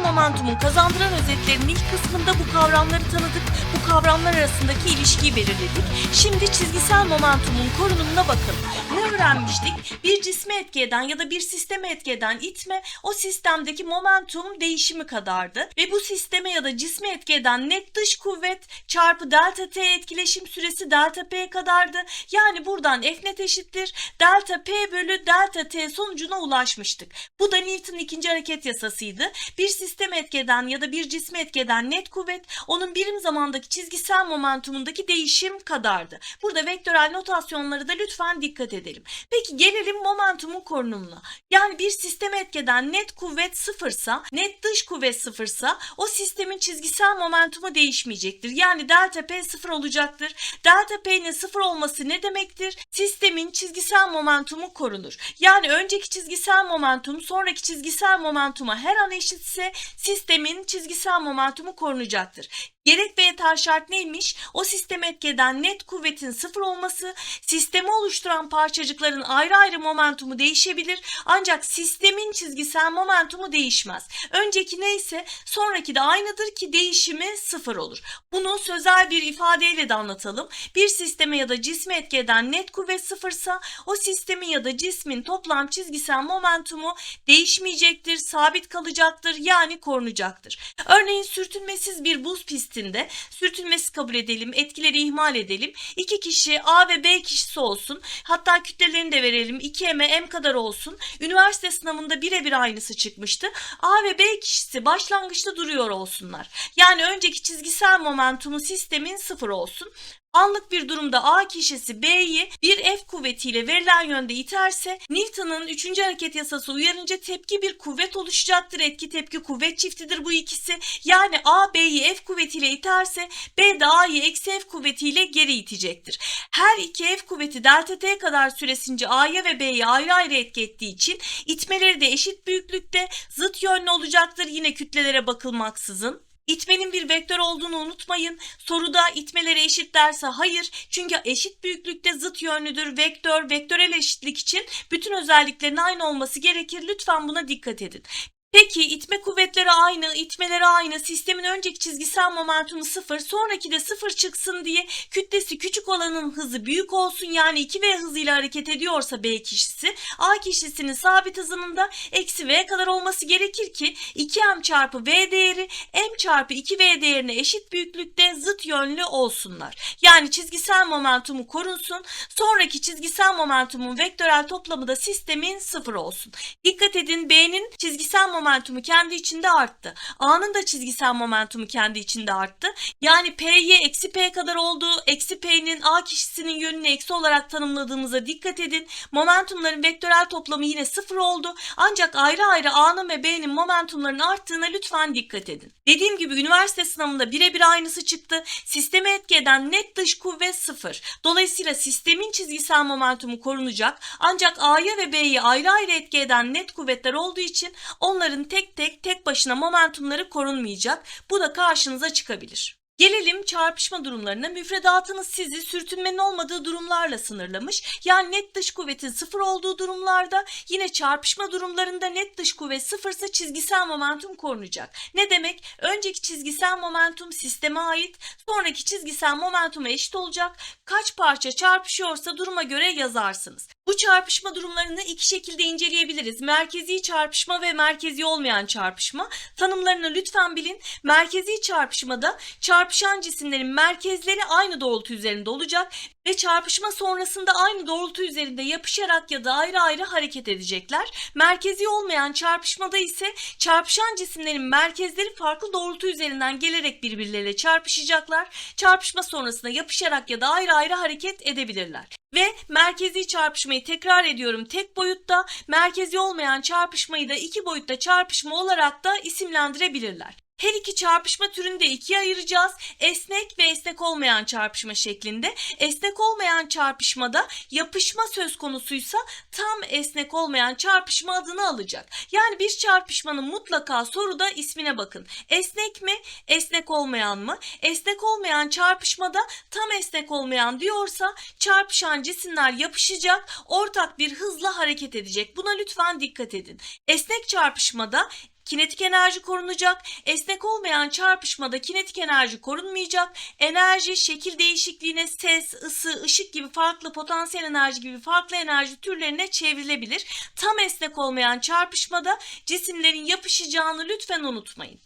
momentumun kazandıran özetlerinin ilk kısmında bu kavramları tanıdık, bu kavramlar arasındaki ilişkiyi belirledik. Şimdi çizgisel momentumun korunumuna bakalım. Ne öğrenmiştik? Bir cisme etki eden ya da bir sisteme etki eden itme o sistemdeki momentum değişimi kadardı. Ve bu sisteme ya da cisme etki eden net dış kuvvet çarpı delta t etkileşim süresi delta p kadardı. Yani buradan F net eşittir delta p bölü delta t sonucuna ulaşmıştık. Bu da Newton'un ikinci hareket yasasıydı. Bir sistem etki eden ya da bir cisme etki eden net kuvvet onun birim zamandaki çizgisel momentumundaki değişim kadardı. Burada vektörel notasyonları da lütfen dikkat edelim. Peki gelelim momentumun korunumuna. Yani bir sisteme etkeden net kuvvet sıfırsa, net dış kuvvet sıfırsa o sistemin çizgisel momentumu değişmeyecektir. Yani delta P sıfır olacaktır. Delta P'nin sıfır olması ne demektir? Sistemin çizgisel momentumu korunur. Yani önceki çizgisel momentum sonraki çizgisel momentuma her an eşitse sistemin çizgisel momentumu korunacaktır. Gerek ve yeter şart neymiş? O sisteme etkeden net kuvvetin sıfır olması, sistemi oluşturan parçacıkların ayrı ayrı momentumu değişebilir ancak sistemin çizgisel momentumu değişmez. Önceki neyse sonraki de aynıdır ki değişimi sıfır olur. Bunu sözel bir ifadeyle de anlatalım. Bir sisteme ya da cisme etki eden net kuvvet sıfırsa o sistemin ya da cismin toplam çizgisel momentumu değişmeyecektir, sabit kalacaktır yani korunacaktır. Örneğin sürtünmesiz bir buz pistinde sürtünmesi kabul edelim, etkileri ihmal edelim. İki kişi A ve B kişisi olsun. Hatta kütlelerini de verelim. 2M M kadar olsun. Üniversite sınavında birebir aynısı çıkmıştı. A ve B kişisi başlangıçta duruyor olsunlar. Yani önceki çizgisel momentumu sistemin sıfır olsun. Anlık bir durumda A kişisi B'yi bir F kuvvetiyle verilen yönde iterse Newton'un 3. hareket yasası uyarınca tepki bir kuvvet oluşacaktır. Etki tepki kuvvet çiftidir bu ikisi. Yani A B'yi F kuvvetiyle iterse B de A'yı eksi F kuvvetiyle geri itecektir. Her iki F kuvveti delta T kadar süresince A'ya ve B'ye ayrı ayrı etki ettiği için itmeleri de eşit büyüklükte zıt yönlü olacaktır yine kütlelere bakılmaksızın. İtmenin bir vektör olduğunu unutmayın. Soruda itmeleri eşit derse hayır. Çünkü eşit büyüklükte zıt yönlüdür. Vektör, vektörel eşitlik için bütün özelliklerin aynı olması gerekir. Lütfen buna dikkat edin. Peki itme kuvvetleri aynı, itmeleri aynı, sistemin önceki çizgisel momentumu sıfır, sonraki de sıfır çıksın diye kütlesi küçük olanın hızı büyük olsun yani 2V hızıyla hareket ediyorsa B kişisi, A kişisinin sabit hızının da eksi V kadar olması gerekir ki 2M çarpı V değeri M çarpı 2V değerine eşit büyüklükte zıt yönlü olsunlar. Yani çizgisel momentumu korunsun, sonraki çizgisel momentumun vektörel toplamı da sistemin sıfır olsun. Dikkat edin B'nin çizgisel momentumu kendi içinde arttı. A'nın da çizgisel momentumu kendi içinde arttı. Yani P'ye eksi P kadar olduğu eksi P'nin A kişisinin yönünü eksi olarak tanımladığımıza dikkat edin. Momentumların vektörel toplamı yine sıfır oldu. Ancak ayrı ayrı A'nın ve B'nin momentumlarının arttığına lütfen dikkat edin. Dediğim gibi üniversite sınavında birebir aynısı çıktı. Sisteme etki eden net dış kuvvet sıfır. Dolayısıyla sistemin çizgisel momentumu korunacak. Ancak A'ya ve B'ye ayrı ayrı etki eden net kuvvetler olduğu için onların tek tek tek başına momentumları korunmayacak. Bu da karşınıza çıkabilir. Gelelim çarpışma durumlarına. Müfredatınız sizi sürtünmenin olmadığı durumlarla sınırlamış. Yani net dış kuvvetin sıfır olduğu durumlarda yine çarpışma durumlarında net dış kuvvet sıfırsa çizgisel momentum korunacak. Ne demek? Önceki çizgisel momentum sisteme ait, sonraki çizgisel momentuma eşit olacak. Kaç parça çarpışıyorsa duruma göre yazarsınız. Bu çarpışma durumlarını iki şekilde inceleyebiliriz. Merkezi çarpışma ve merkezi olmayan çarpışma. Tanımlarını lütfen bilin. Merkezi çarpışmada çarpışan cisimlerin merkezleri aynı doğrultu üzerinde olacak ve çarpışma sonrasında aynı doğrultu üzerinde yapışarak ya da ayrı ayrı hareket edecekler. Merkezi olmayan çarpışmada ise çarpışan cisimlerin merkezleri farklı doğrultu üzerinden gelerek birbirleriyle çarpışacaklar. Çarpışma sonrasında yapışarak ya da ayrı ayrı hareket edebilirler. Ve merkezi çarpışmayı tekrar ediyorum tek boyutta, merkezi olmayan çarpışmayı da iki boyutta çarpışma olarak da isimlendirebilirler. Her iki çarpışma türünü de ikiye ayıracağız. Esnek ve esnek olmayan çarpışma şeklinde. Esnek olmayan çarpışmada yapışma söz konusuysa tam esnek olmayan çarpışma adını alacak. Yani bir çarpışmanın mutlaka soruda ismine bakın. Esnek mi, esnek olmayan mı? Esnek olmayan çarpışmada tam esnek olmayan diyorsa çarpışan cisimler yapışacak, ortak bir hızla hareket edecek. Buna lütfen dikkat edin. Esnek çarpışmada kinetik enerji korunacak. Esnek olmayan çarpışmada kinetik enerji korunmayacak. Enerji şekil değişikliğine ses, ısı, ışık gibi farklı potansiyel enerji gibi farklı enerji türlerine çevrilebilir. Tam esnek olmayan çarpışmada cisimlerin yapışacağını lütfen unutmayın.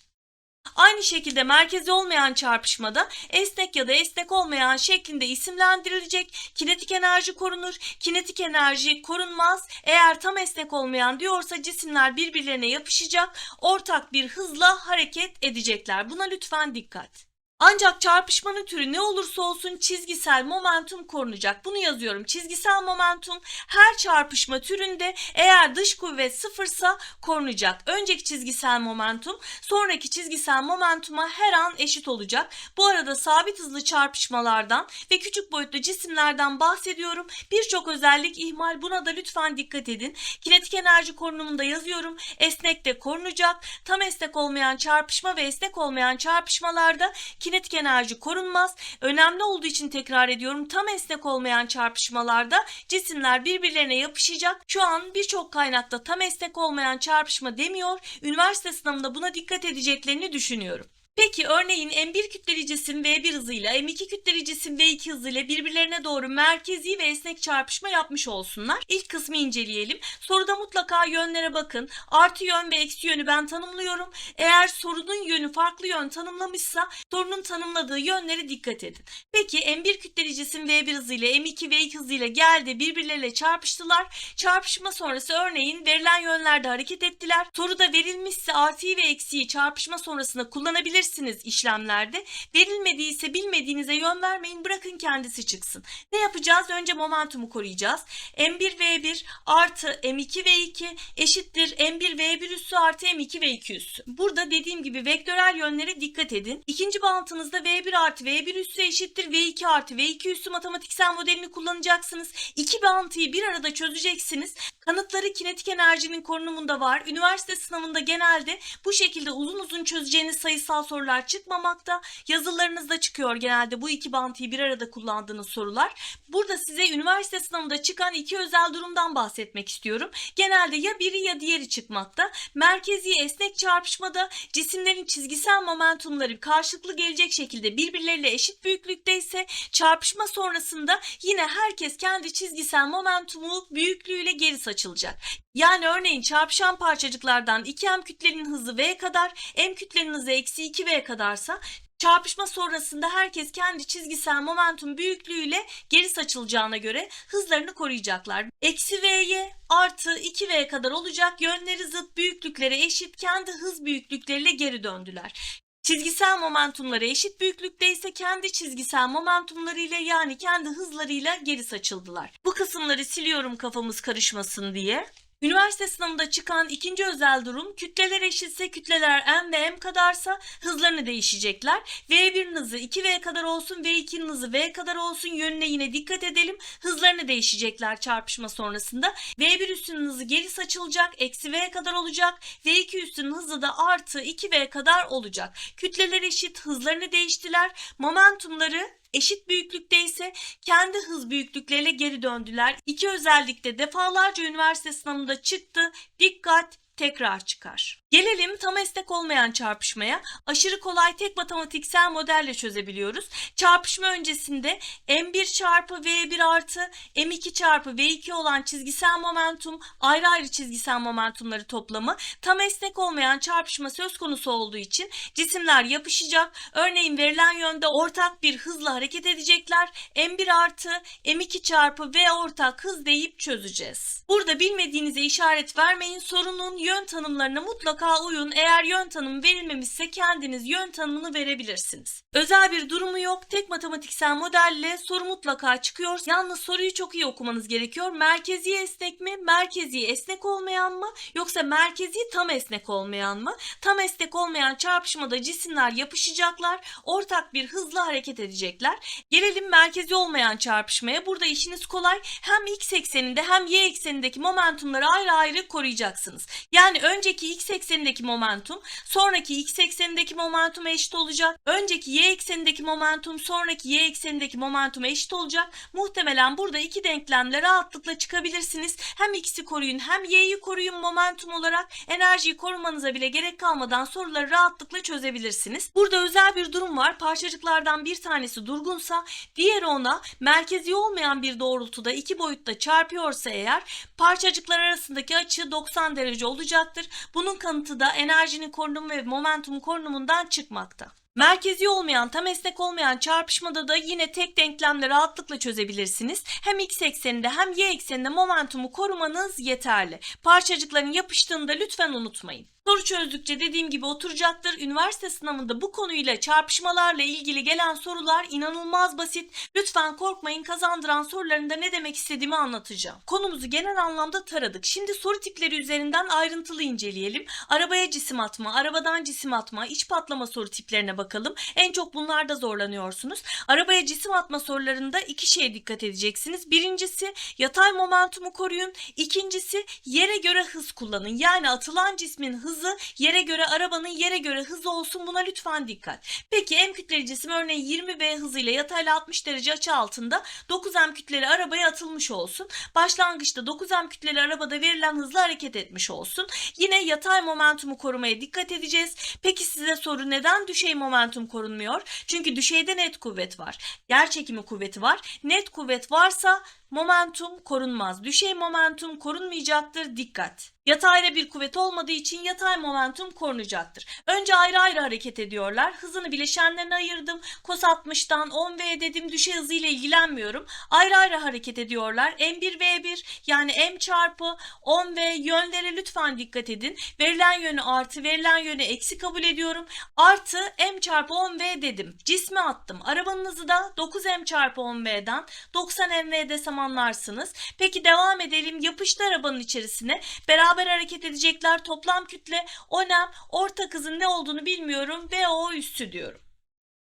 Aynı şekilde merkezi olmayan çarpışmada esnek ya da esnek olmayan şeklinde isimlendirilecek. Kinetik enerji korunur. Kinetik enerji korunmaz. Eğer tam esnek olmayan diyorsa cisimler birbirlerine yapışacak. Ortak bir hızla hareket edecekler. Buna lütfen dikkat. Ancak çarpışmanın türü ne olursa olsun çizgisel momentum korunacak. Bunu yazıyorum. Çizgisel momentum her çarpışma türünde eğer dış kuvvet sıfırsa korunacak. Önceki çizgisel momentum sonraki çizgisel momentuma her an eşit olacak. Bu arada sabit hızlı çarpışmalardan ve küçük boyutlu cisimlerden bahsediyorum. Birçok özellik ihmal buna da lütfen dikkat edin. Kinetik enerji korunumunda yazıyorum. Esnek de korunacak. Tam esnek olmayan çarpışma ve esnek olmayan çarpışmalarda kinetik enerji korunmaz. Önemli olduğu için tekrar ediyorum. Tam esnek olmayan çarpışmalarda cisimler birbirlerine yapışacak. Şu an birçok kaynakta tam esnek olmayan çarpışma demiyor. Üniversite sınavında buna dikkat edeceklerini düşünüyorum. Peki örneğin M1 kütleli cisim V1 hızıyla M2 kütleli cisim V2 hızıyla birbirlerine doğru merkezi ve esnek çarpışma yapmış olsunlar. İlk kısmı inceleyelim. Soruda mutlaka yönlere bakın. Artı yön ve eksi yönü ben tanımlıyorum. Eğer sorunun yönü farklı yön tanımlamışsa sorunun tanımladığı yönlere dikkat edin. Peki M1 kütleli cisim V1 hızıyla M2 V2 hızıyla geldi birbirleriyle çarpıştılar. Çarpışma sonrası örneğin verilen yönlerde hareket ettiler. Soruda verilmişse artıyı ve eksiği çarpışma sonrasında kullanabilirsiniz işlemlerde. Verilmediyse bilmediğinize yön vermeyin bırakın kendisi çıksın. Ne yapacağız? Önce momentumu koruyacağız. M1 V1 artı M2 V2 eşittir M1 V1 üssü artı M2 V2 üssü. Burada dediğim gibi vektörel yönlere dikkat edin. İkinci bağıntınızda V1 artı V1 üssü eşittir V2 artı V2 üssü matematiksel modelini kullanacaksınız. İki bağıntıyı bir arada çözeceksiniz. Kanıtları kinetik enerjinin korunumunda var. Üniversite sınavında genelde bu şekilde uzun uzun çözeceğiniz sayısal sorular çıkmamakta. Yazılarınızda çıkıyor genelde bu iki bağıntıyı bir arada kullandığınız sorular. Burada size üniversite sınavında çıkan iki özel durumdan bahsetmek istiyorum. Genelde ya biri ya diğeri çıkmakta. Merkezi esnek çarpışmada cisimlerin çizgisel momentumları karşılıklı gelecek şekilde birbirleriyle eşit büyüklükte ise çarpışma sonrasında yine herkes kendi çizgisel momentumu büyüklüğüyle geri saçılacak. Yani örneğin çarpışan parçacıklardan 2m kütlenin hızı v kadar, m kütlenin hızı eksi 2v kadarsa Çarpışma sonrasında herkes kendi çizgisel momentum büyüklüğüyle geri saçılacağına göre hızlarını koruyacaklar. Eksi v'ye artı 2v kadar olacak yönleri zıt büyüklüklere eşit kendi hız büyüklükleriyle geri döndüler. Çizgisel momentumları eşit büyüklükte ise kendi çizgisel momentumlarıyla yani kendi hızlarıyla geri saçıldılar. Bu kısımları siliyorum kafamız karışmasın diye. Üniversite sınavında çıkan ikinci özel durum kütleler eşitse kütleler m ve m kadarsa hızlarını değişecekler. V1'in hızı 2v kadar olsun V2'nin hızı v kadar olsun yönüne yine dikkat edelim. Hızlarını değişecekler çarpışma sonrasında. V1 üstünün hızı geri saçılacak eksi v kadar olacak. V2 üstünün hızı da artı 2v kadar olacak. Kütleler eşit hızlarını değiştiler. Momentumları eşit büyüklükte ise kendi hız büyüklükleriyle geri döndüler. İki özellik de defalarca üniversite sınavında çıktı. Dikkat tekrar çıkar. Gelelim tam esnek olmayan çarpışmaya. Aşırı kolay tek matematiksel modelle çözebiliyoruz. Çarpışma öncesinde m1 çarpı v1 artı m2 çarpı v2 olan çizgisel momentum ayrı ayrı çizgisel momentumları toplamı tam esnek olmayan çarpışma söz konusu olduğu için cisimler yapışacak. Örneğin verilen yönde ortak bir hızla hareket edecekler. m1 artı m2 çarpı v ortak hız deyip çözeceğiz. Burada bilmediğinize işaret vermeyin. Sorunun yön tanımlarına mutlaka uyun. Eğer yön tanımı verilmemişse kendiniz yön tanımını verebilirsiniz. Özel bir durumu yok. Tek matematiksel modelle soru mutlaka çıkıyor. Yalnız soruyu çok iyi okumanız gerekiyor. Merkezi esnek mi? Merkezi esnek olmayan mı? Yoksa merkezi tam esnek olmayan mı? Tam esnek olmayan çarpışmada cisimler yapışacaklar. Ortak bir hızla hareket edecekler. Gelelim merkezi olmayan çarpışmaya. Burada işiniz kolay. Hem x ekseninde hem y eksenindeki momentumları ayrı ayrı koruyacaksınız. Yani önceki x eksenindeki momentum sonraki x eksenindeki momentuma eşit olacak. Önceki y eksenindeki momentum sonraki y eksenindeki momentuma eşit olacak. Muhtemelen burada iki denklemle rahatlıkla çıkabilirsiniz. Hem x'i koruyun hem y'yi koruyun momentum olarak enerjiyi korumanıza bile gerek kalmadan soruları rahatlıkla çözebilirsiniz. Burada özel bir durum var. Parçacıklardan bir tanesi durgunsa diğeri ona merkezi olmayan bir doğrultuda iki boyutta çarpıyorsa eğer parçacıklar arasındaki açı 90 derece olacaktır. Bunun kanıtı da enerjinin korunumu ve momentum korunumundan çıkmakta. Merkezi olmayan, tam esnek olmayan çarpışmada da yine tek denklemle rahatlıkla çözebilirsiniz. Hem x ekseninde hem y ekseninde momentumu korumanız yeterli. Parçacıkların yapıştığını da lütfen unutmayın. Soru çözdükçe dediğim gibi oturacaktır. Üniversite sınavında bu konuyla çarpışmalarla ilgili gelen sorular inanılmaz basit. Lütfen korkmayın kazandıran sorularında ne demek istediğimi anlatacağım. Konumuzu genel anlamda taradık. Şimdi soru tipleri üzerinden ayrıntılı inceleyelim. Arabaya cisim atma, arabadan cisim atma, iç patlama soru tiplerine bakalım. En çok bunlarda zorlanıyorsunuz. Arabaya cisim atma sorularında iki şeye dikkat edeceksiniz. Birincisi yatay momentumu koruyun. İkincisi yere göre hız kullanın. Yani atılan cismin hızı yere göre arabanın yere göre hızı olsun. Buna lütfen dikkat. Peki M kütleli cisim örneğin 20 V hızıyla yatayla 60 derece açı altında 9 M kütleli arabaya atılmış olsun. Başlangıçta 9 M kütleli arabada verilen hızla hareket etmiş olsun. Yine yatay momentumu korumaya dikkat edeceğiz. Peki size soru neden düşey momentum korunmuyor? Çünkü düşeyde net kuvvet var. Yer çekimi kuvveti var. Net kuvvet varsa momentum korunmaz. Düşey momentum korunmayacaktır. Dikkat. Yatayda bir kuvvet olmadığı için yatay momentum korunacaktır. Önce ayrı ayrı hareket ediyorlar. Hızını bileşenlerine ayırdım. Cos 60'tan 10V dedim. Düşey hızıyla ilgilenmiyorum. Ayrı ayrı hareket ediyorlar. M1V1 yani M çarpı 10V yönlere lütfen dikkat edin. Verilen yönü artı verilen yönü eksi kabul ediyorum. Artı M çarpı 10V dedim. Cismi attım. Arabanın da 9M çarpı 10V'den 90MV desem anlarsınız. Peki devam edelim. Yapıştı arabanın içerisine. Beraber hareket edecekler. Toplam kütle 10M. Ortak hızın ne olduğunu bilmiyorum. VO üssü diyorum.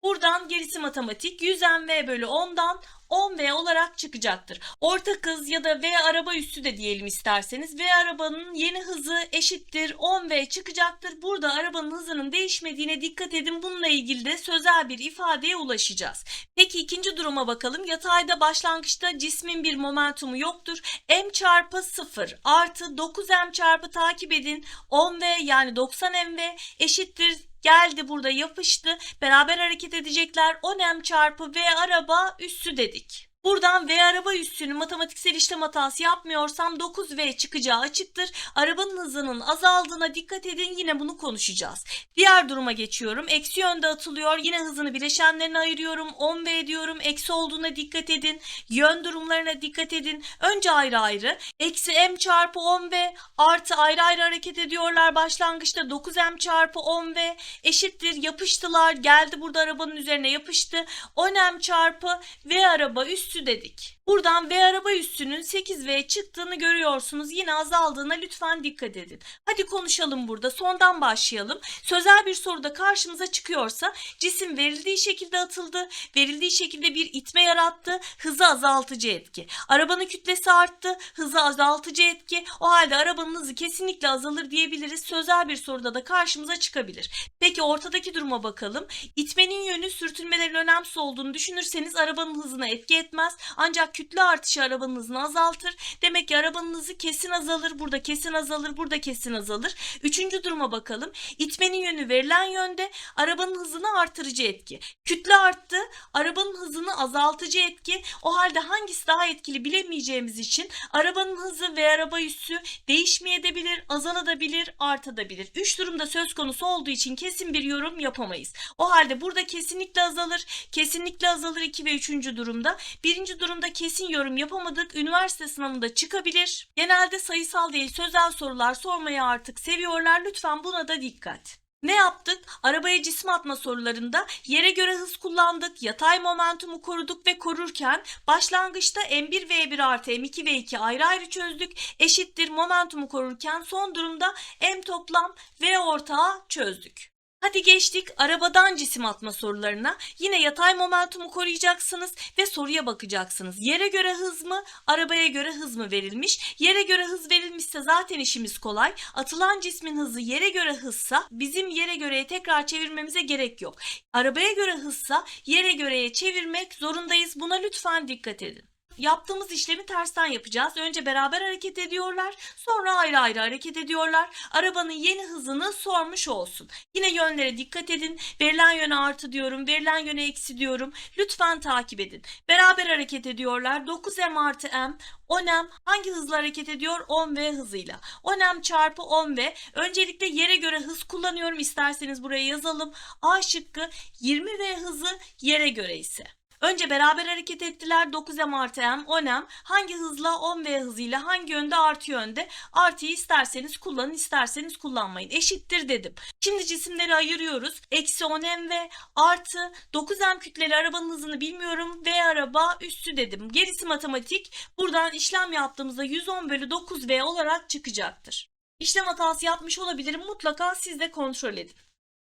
Buradan gerisi matematik 100 mv bölü 10'dan 10v olarak çıkacaktır. Ortak hız ya da v araba üssü de diyelim isterseniz. V arabanın yeni hızı eşittir 10v çıkacaktır. Burada arabanın hızının değişmediğine dikkat edin. Bununla ilgili de sözel bir ifadeye ulaşacağız. Peki ikinci duruma bakalım. Yatayda başlangıçta cismin bir momentumu yoktur. m çarpı 0 artı 9m çarpı takip edin 10v yani 90mv eşittir geldi burada yapıştı. Beraber hareket edecekler. 10m çarpı v araba üssü dedik. Buradan V araba üssünü matematiksel işlem hatası yapmıyorsam 9V çıkacağı açıktır. Arabanın hızının azaldığına dikkat edin yine bunu konuşacağız. Diğer duruma geçiyorum. Eksi yönde atılıyor. Yine hızını bileşenlerine ayırıyorum. 10V diyorum. Eksi olduğuna dikkat edin. Yön durumlarına dikkat edin. Önce ayrı ayrı. Eksi M çarpı 10V artı ayrı ayrı hareket ediyorlar. Başlangıçta 9M çarpı 10V eşittir. Yapıştılar. Geldi burada arabanın üzerine yapıştı. 10M çarpı V araba üssü üssü dedik. Buradan V araba üssünün 8V çıktığını görüyorsunuz. Yine azaldığına lütfen dikkat edin. Hadi konuşalım burada. Sondan başlayalım. Sözel bir soruda karşımıza çıkıyorsa cisim verildiği şekilde atıldı. Verildiği şekilde bir itme yarattı. Hızı azaltıcı etki. Arabanın kütlesi arttı. Hızı azaltıcı etki. O halde arabanın hızı kesinlikle azalır diyebiliriz. Sözel bir soruda da karşımıza çıkabilir. Peki ortadaki duruma bakalım. İtmenin yönü sürtünmelerin önemsiz olduğunu düşünürseniz arabanın hızına etki etmez. Ancak kütle artışı arabanın hızını azaltır. Demek ki arabanın hızı kesin azalır. Burada kesin azalır. Burada kesin azalır. Üçüncü duruma bakalım. İtmenin yönü verilen yönde arabanın hızını artırıcı etki. Kütle arttı. Arabanın hızını azaltıcı etki. O halde hangisi daha etkili bilemeyeceğimiz için arabanın hızı ve araba üssü değişmeyebilir, azalabilir, artabilir. Üç durumda söz konusu olduğu için kesin bir yorum yapamayız. O halde burada kesinlikle azalır, kesinlikle azalır 2 ve 3. durumda. Birinci durumda kesin yorum yapamadık. Üniversite sınavında çıkabilir. Genelde sayısal değil sözel sorular sormayı artık seviyorlar. Lütfen buna da dikkat. Ne yaptık? Arabaya cisim atma sorularında yere göre hız kullandık, yatay momentumu koruduk ve korurken başlangıçta M1 V1 artı M2 V2 ayrı ayrı çözdük. Eşittir momentumu korurken son durumda M toplam V ortağı çözdük. Hadi geçtik arabadan cisim atma sorularına. Yine yatay momentumu koruyacaksınız ve soruya bakacaksınız. Yere göre hız mı, arabaya göre hız mı verilmiş? Yere göre hız verilmişse zaten işimiz kolay. Atılan cismin hızı yere göre hızsa bizim yere göreye tekrar çevirmemize gerek yok. Arabaya göre hızsa yere göreye çevirmek zorundayız. Buna lütfen dikkat edin. Yaptığımız işlemi tersten yapacağız. Önce beraber hareket ediyorlar, sonra ayrı ayrı hareket ediyorlar. Arabanın yeni hızını sormuş olsun. Yine yönlere dikkat edin. Verilen yöne artı diyorum, verilen yöne eksi diyorum. Lütfen takip edin. Beraber hareket ediyorlar. 9m artı m 10m hangi hızla hareket ediyor? 10v hızıyla. 10m çarpı 10v. Öncelikle yere göre hız kullanıyorum. İsterseniz buraya yazalım. A şıkkı 20v hızı yere göre ise. Önce beraber hareket ettiler. 9m artı m 10m hangi hızla 10v hızıyla hangi yönde artı yönde artıyı isterseniz kullanın isterseniz kullanmayın. Eşittir dedim. Şimdi cisimleri ayırıyoruz. Eksi 10m ve artı 9m kütleli arabanın hızını bilmiyorum. V araba üssü dedim. Gerisi matematik. Buradan işlem yaptığımızda 110 bölü 9v olarak çıkacaktır. İşlem hatası yapmış olabilirim. Mutlaka siz de kontrol edin.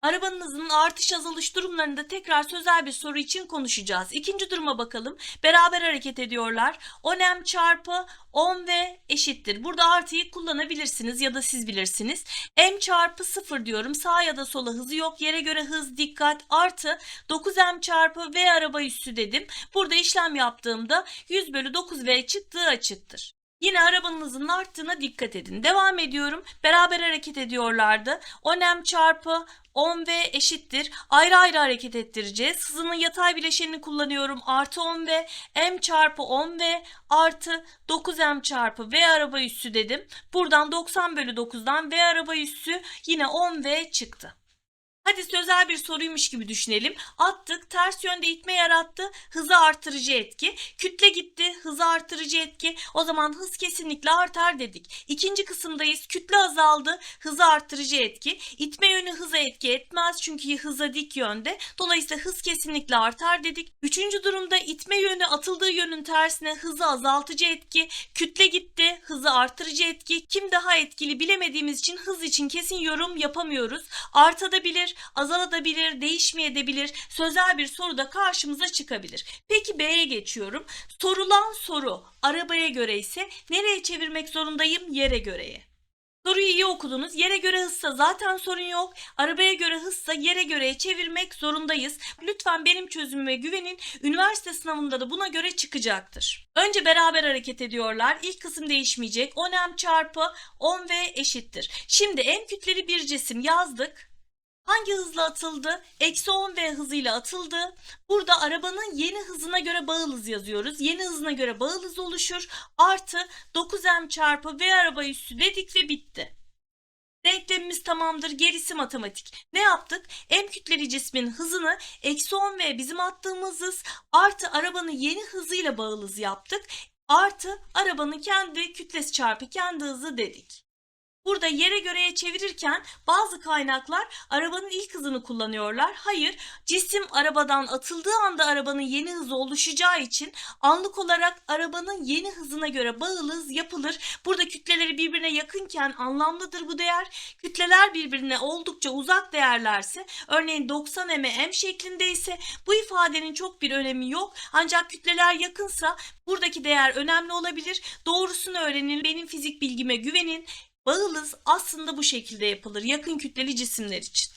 Arabanın hızının artış azalış durumlarında tekrar sözel bir soru için konuşacağız. İkinci duruma bakalım. Beraber hareket ediyorlar. 10m çarpı 10v eşittir. Burada artıyı kullanabilirsiniz ya da siz bilirsiniz. m çarpı 0 diyorum. Sağ ya da sola hızı yok. Yere göre hız dikkat artı 9m çarpı v araba üssü dedim. Burada işlem yaptığımda 100 bölü 9v çıktığı açıktır. Yine arabanın hızının arttığına dikkat edin. Devam ediyorum. Beraber hareket ediyorlardı. 10m çarpı 10v eşittir. Ayrı ayrı hareket ettireceğiz. Hızının yatay bileşenini kullanıyorum. Artı 10v m çarpı 10v artı 9m çarpı v araba üssü dedim. Buradan 90 bölü 9'dan v araba üssü yine 10v çıktı. Hadi sözel bir soruymuş gibi düşünelim. Attık, ters yönde itme yarattı, hızı artırıcı etki. Kütle gitti, hızı artırıcı etki. O zaman hız kesinlikle artar dedik. İkinci kısımdayız. Kütle azaldı, hızı artırıcı etki. İtme yönü hıza etki etmez çünkü hıza dik yönde. Dolayısıyla hız kesinlikle artar dedik. Üçüncü durumda itme yönü atıldığı yönün tersine hızı azaltıcı etki. Kütle gitti, hızı artırıcı etki. Kim daha etkili bilemediğimiz için hız için kesin yorum yapamıyoruz. Artabilir, azalabilir, değişmeyebilir. Sözel bir soru da karşımıza çıkabilir. Peki B'ye geçiyorum. Sorulan soru arabaya göre ise nereye çevirmek zorundayım? Yere göreye. Soruyu iyi okudunuz. Yere göre hızsa zaten sorun yok. Arabaya göre hızsa yere göreye çevirmek zorundayız. Lütfen benim çözümüme güvenin. Üniversite sınavında da buna göre çıkacaktır. Önce beraber hareket ediyorlar. İlk kısım değişmeyecek. 10m çarpı 10v eşittir. Şimdi en kütleli bir cisim yazdık. Hangi hızla atıldı? Eksi 10 v hızıyla atıldı. Burada arabanın yeni hızına göre bağıl hız yazıyoruz. Yeni hızına göre bağıl hız oluşur. Artı 9m çarpı v araba üssü dedik ve bitti. Denklemimiz tamamdır. Gerisi matematik. Ne yaptık? M kütleli cismin hızını eksi 10 v bizim attığımız hız artı arabanın yeni hızıyla bağıl hız yaptık. Artı arabanın kendi kütlesi çarpı kendi hızı dedik. Burada yere göreye çevirirken bazı kaynaklar arabanın ilk hızını kullanıyorlar. Hayır, cisim arabadan atıldığı anda arabanın yeni hızı oluşacağı için anlık olarak arabanın yeni hızına göre bağıl hız yapılır. Burada kütleleri birbirine yakınken anlamlıdır bu değer. Kütleler birbirine oldukça uzak değerlerse, örneğin 90 m m şeklindeyse bu ifadenin çok bir önemi yok. Ancak kütleler yakınsa buradaki değer önemli olabilir. Doğrusunu öğrenin, benim fizik bilgime güvenin. Bağılız aslında bu şekilde yapılır yakın kütleli cisimler için.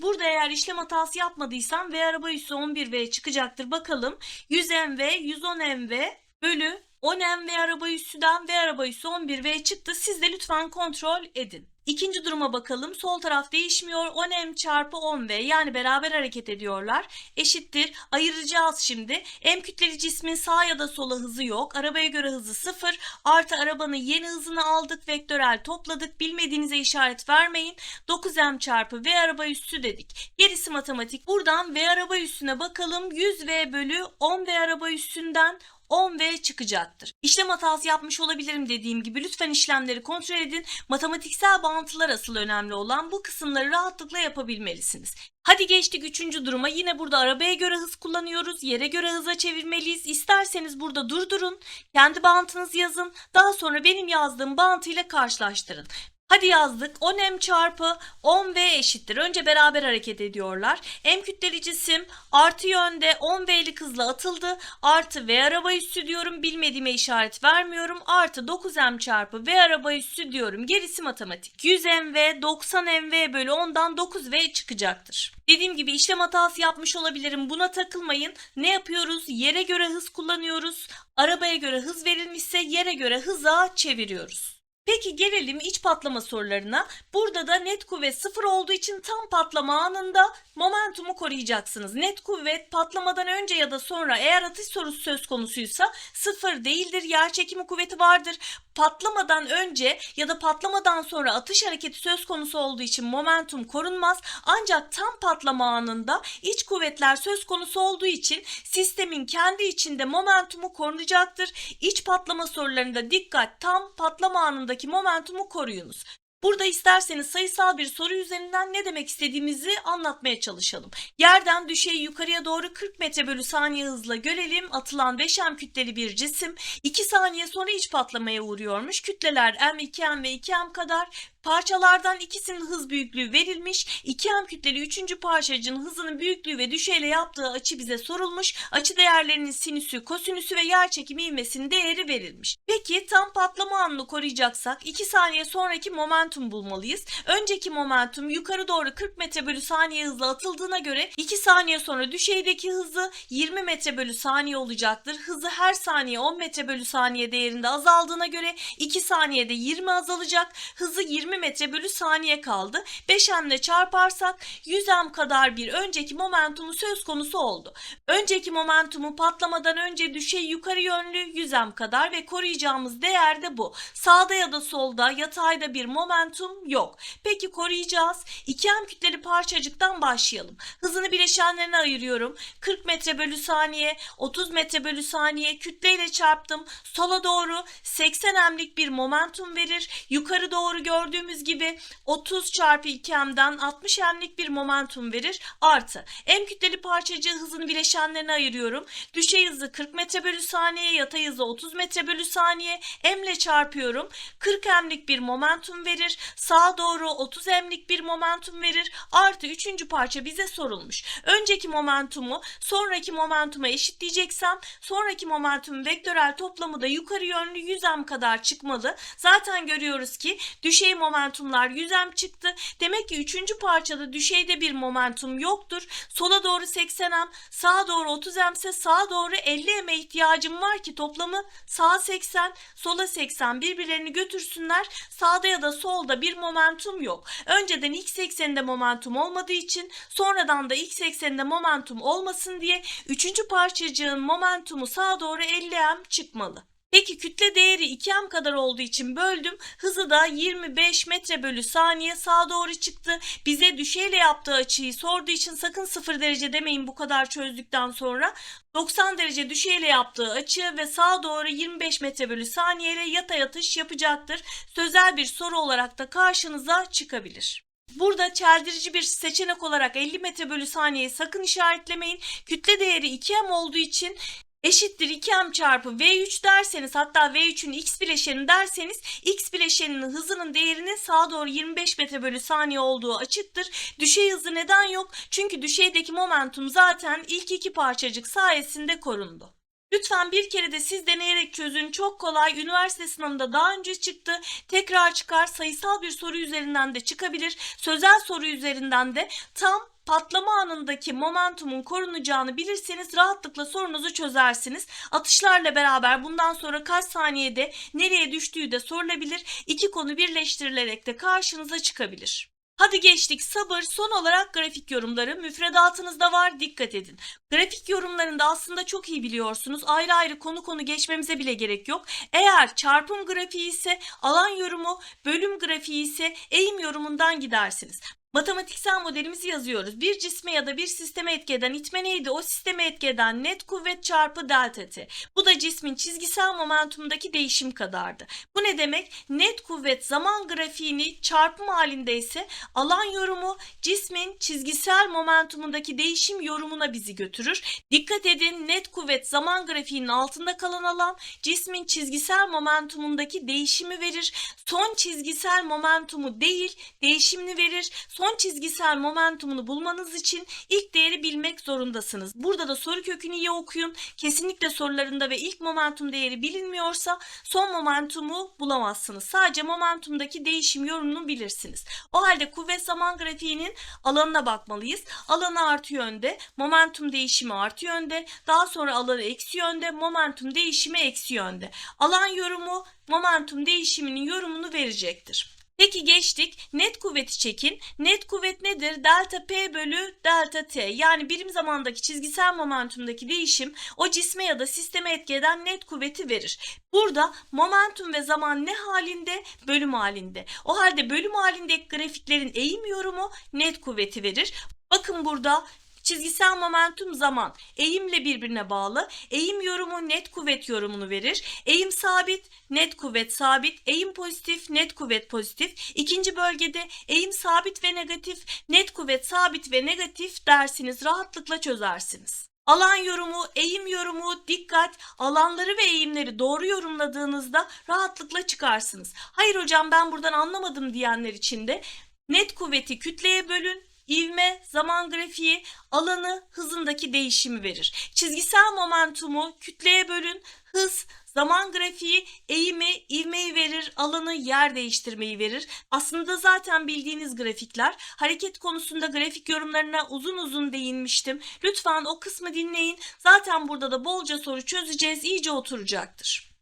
Burada eğer işlem hatası yapmadıysam V araba üssü 11V çıkacaktır. Bakalım 100MV 110MV bölü 10M araba üssüden V araba üssü 11V çıktı. Siz de lütfen kontrol edin. İkinci duruma bakalım. Sol taraf değişmiyor. 10m çarpı 10v yani beraber hareket ediyorlar. Eşittir. Ayıracağız şimdi. M kütleli cismin sağ ya da sola hızı yok. Arabaya göre hızı 0. Artı arabanın yeni hızını aldık. Vektörel topladık. Bilmediğinize işaret vermeyin. 9m çarpı v araba üssü dedik. Gerisi matematik. Buradan v araba üssüne bakalım. 100v bölü 10v araba üssünden 10V çıkacaktır. İşlem hatası yapmış olabilirim dediğim gibi lütfen işlemleri kontrol edin. Matematiksel bağıntılar asıl önemli olan bu kısımları rahatlıkla yapabilmelisiniz. Hadi geçtik üçüncü duruma. Yine burada arabaya göre hız kullanıyoruz. Yere göre hıza çevirmeliyiz. İsterseniz burada durdurun. Kendi bağıntınızı yazın. Daha sonra benim yazdığım bağıntıyla karşılaştırın. Hadi yazdık. 10m çarpı 10v eşittir. Önce beraber hareket ediyorlar. M kütleli cisim artı yönde 10v'lik hızla atıldı. Artı v araba üssü diyorum. Bilmediğime işaret vermiyorum. Artı 9m çarpı v araba üssü diyorum. Gerisi matematik. 100mv 90mv bölü 10'dan 9v çıkacaktır. Dediğim gibi işlem hatası yapmış olabilirim. Buna takılmayın. Ne yapıyoruz? Yere göre hız kullanıyoruz. Arabaya göre hız verilmişse yere göre hıza çeviriyoruz. Peki gelelim iç patlama sorularına. Burada da net kuvvet sıfır olduğu için tam patlama anında momentumu koruyacaksınız. Net kuvvet patlamadan önce ya da sonra eğer atış sorusu söz konusuysa sıfır değildir. Yer çekimi kuvveti vardır. Patlamadan önce ya da patlamadan sonra atış hareketi söz konusu olduğu için momentum korunmaz. Ancak tam patlama anında iç kuvvetler söz konusu olduğu için sistemin kendi içinde momentumu korunacaktır. İç patlama sorularında dikkat tam patlama anındaki momentumu koruyunuz. Burada isterseniz sayısal bir soru üzerinden ne demek istediğimizi anlatmaya çalışalım. Yerden düşeyi yukarıya doğru 40 metre bölü saniye hızla görelim. Atılan 5M kütleli bir cisim 2 saniye sonra iç patlamaya uğruyormuş. Kütleler M, 2M ve 2M kadar. Parçalardan ikisinin hız büyüklüğü verilmiş. 2M kütleli 3. parçacığın hızının büyüklüğü ve düşeyle yaptığı açı bize sorulmuş. Açı değerlerinin sinüsü, kosinüsü ve yer çekimi ivmesinin değeri verilmiş. Peki tam patlama anını koruyacaksak 2 saniye sonraki momentum bulmalıyız. Önceki momentum yukarı doğru 40 metre bölü saniye hızla atıldığına göre 2 saniye sonra düşeydeki hızı 20 metre bölü saniye olacaktır. Hızı her saniye 10 metre bölü saniye değerinde azaldığına göre 2 saniyede 20 azalacak. Hızı 20 metre bölü saniye kaldı. 5m ile çarparsak 100m kadar bir önceki momentumu söz konusu oldu. Önceki momentumu patlamadan önce düşey yukarı yönlü 100m kadar ve koruyacağımız değer de bu. Sağda ya da solda yatayda bir momentum yok. Peki koruyacağız. 2m kütleli parçacıktan başlayalım. Hızını bileşenlerine ayırıyorum. 40 metre bölü saniye, 30 metre bölü saniye kütleyle çarptım. Sola doğru 80 emlik bir momentum verir. Yukarı doğru gördüğümüz gibi 30 çarpı 2m'den 60 emlik bir momentum verir. Artı m kütleli parçacığı hızını bileşenlerine ayırıyorum. Düşey hızı 40 metre bölü saniye, yatay hızı 30 metre bölü saniye. m ile çarpıyorum. 40 emlik bir momentum verir. Sağa doğru 30 emlik bir momentum verir. Artı üçüncü parça bize sorulmuş. Önceki momentumu sonraki momentuma eşitleyeceksem sonraki momentumun vektörel toplamı da yukarı yönlü 100m kadar çıkmalı. Zaten görüyoruz ki düşey momentumlar 100m çıktı. Demek ki üçüncü parçada düşeyde bir momentum yoktur. Sola doğru 80m, sağa doğru 30m ise sağa doğru 50m'e ihtiyacım var ki toplamı sağa 80, sola 80 birbirlerini götürsünler. Sağda ya da solda bir momentum yok. Önceden x ekseninde momentum olmadığı için sonradan da x ekseninde momentum olmasın diye üçüncü parçacığın momentumu sağa doğru 50m çıkmalı. Peki kütle değeri 2m kadar olduğu için böldüm. Hızı da 25 metre bölü saniye sağa doğru çıktı. Bize düşeyle yaptığı açıyı sorduğu için sakın 0 derece demeyin bu kadar çözdükten sonra. 90 derece düşeyle yaptığı açı ve sağa doğru 25 metre bölü saniye ile yatay atış yapacaktır. Sözel bir soru olarak da karşınıza çıkabilir. Burada çeldirici bir seçenek olarak 50 metre bölü saniyeyi sakın işaretlemeyin. Kütle değeri 2m olduğu için eşittir 2m çarpı v3 derseniz hatta v3'ün x bileşeni derseniz x bileşeninin hızının değerinin sağa doğru 25 metre bölü saniye olduğu açıktır. Düşey hızı neden yok? Çünkü düşeydeki momentum zaten ilk iki parçacık sayesinde korundu. Lütfen bir kere de siz deneyerek çözün. Çok kolay. Üniversite sınavında daha önce çıktı. Tekrar çıkar. Sayısal bir soru üzerinden de çıkabilir. Sözel soru üzerinden de tam patlama anındaki momentumun korunacağını bilirseniz rahatlıkla sorunuzu çözersiniz. Atışlarla beraber bundan sonra kaç saniyede nereye düştüğü de sorulabilir. İki konu birleştirilerek de karşınıza çıkabilir. Hadi geçtik sabır. Son olarak grafik yorumları müfredatınızda var dikkat edin. Grafik yorumlarında aslında çok iyi biliyorsunuz. Ayrı ayrı konu konu geçmemize bile gerek yok. Eğer çarpım grafiği ise alan yorumu, bölüm grafiği ise eğim yorumundan gidersiniz. Matematiksel modelimizi yazıyoruz. Bir cisme ya da bir sisteme etki eden itme neydi? O sisteme etki eden net kuvvet çarpı delta t. Bu da cismin çizgisel momentumundaki değişim kadardı. Bu ne demek? Net kuvvet zaman grafiğini çarpım halinde ise alan yorumu cismin çizgisel momentumundaki değişim yorumuna bizi götürür. Dikkat edin net kuvvet zaman grafiğinin altında kalan alan cismin çizgisel momentumundaki değişimi verir. Son çizgisel momentumu değil değişimini verir. Son çizgisel momentumunu bulmanız için ilk değeri bilmek zorundasınız. Burada da soru kökünü iyi okuyun. Kesinlikle sorularında ve ilk momentum değeri bilinmiyorsa son momentumu bulamazsınız. Sadece momentumdaki değişim yorumunu bilirsiniz. O halde kuvvet zaman grafiğinin alanına bakmalıyız. Alanı artı yönde, momentum değişimi artı yönde, daha sonra alanı eksi yönde, momentum değişimi eksi yönde. Alan yorumu momentum değişiminin yorumunu verecektir. Peki geçtik. Net kuvveti çekin. Net kuvvet nedir? Delta P bölü delta T. Yani birim zamandaki çizgisel momentumdaki değişim o cisme ya da sisteme etki eden net kuvveti verir. Burada momentum ve zaman ne halinde? Bölüm halinde. O halde bölüm halindeki grafiklerin eğim yorumu net kuvveti verir. Bakın burada Çizgisel momentum zaman eğimle birbirine bağlı. Eğim yorumu net kuvvet yorumunu verir. Eğim sabit, net kuvvet sabit. Eğim pozitif, net kuvvet pozitif. İkinci bölgede eğim sabit ve negatif, net kuvvet sabit ve negatif dersiniz. Rahatlıkla çözersiniz. Alan yorumu, eğim yorumu, dikkat, alanları ve eğimleri doğru yorumladığınızda rahatlıkla çıkarsınız. Hayır hocam ben buradan anlamadım diyenler için de net kuvveti kütleye bölün, ivme, zaman grafiği, alanı, hızındaki değişimi verir. Çizgisel momentumu kütleye bölün, hız, zaman grafiği, eğimi, ivmeyi verir, alanı, yer değiştirmeyi verir. Aslında zaten bildiğiniz grafikler. Hareket konusunda grafik yorumlarına uzun uzun değinmiştim. Lütfen o kısmı dinleyin. Zaten burada da bolca soru çözeceğiz, iyice oturacaktır.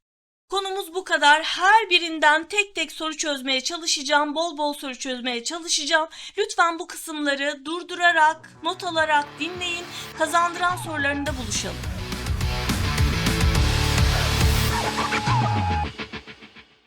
Konumuz bu kadar. Her birinden tek tek soru çözmeye çalışacağım. Bol bol soru çözmeye çalışacağım. Lütfen bu kısımları durdurarak, not alarak dinleyin. Kazandıran sorularında buluşalım.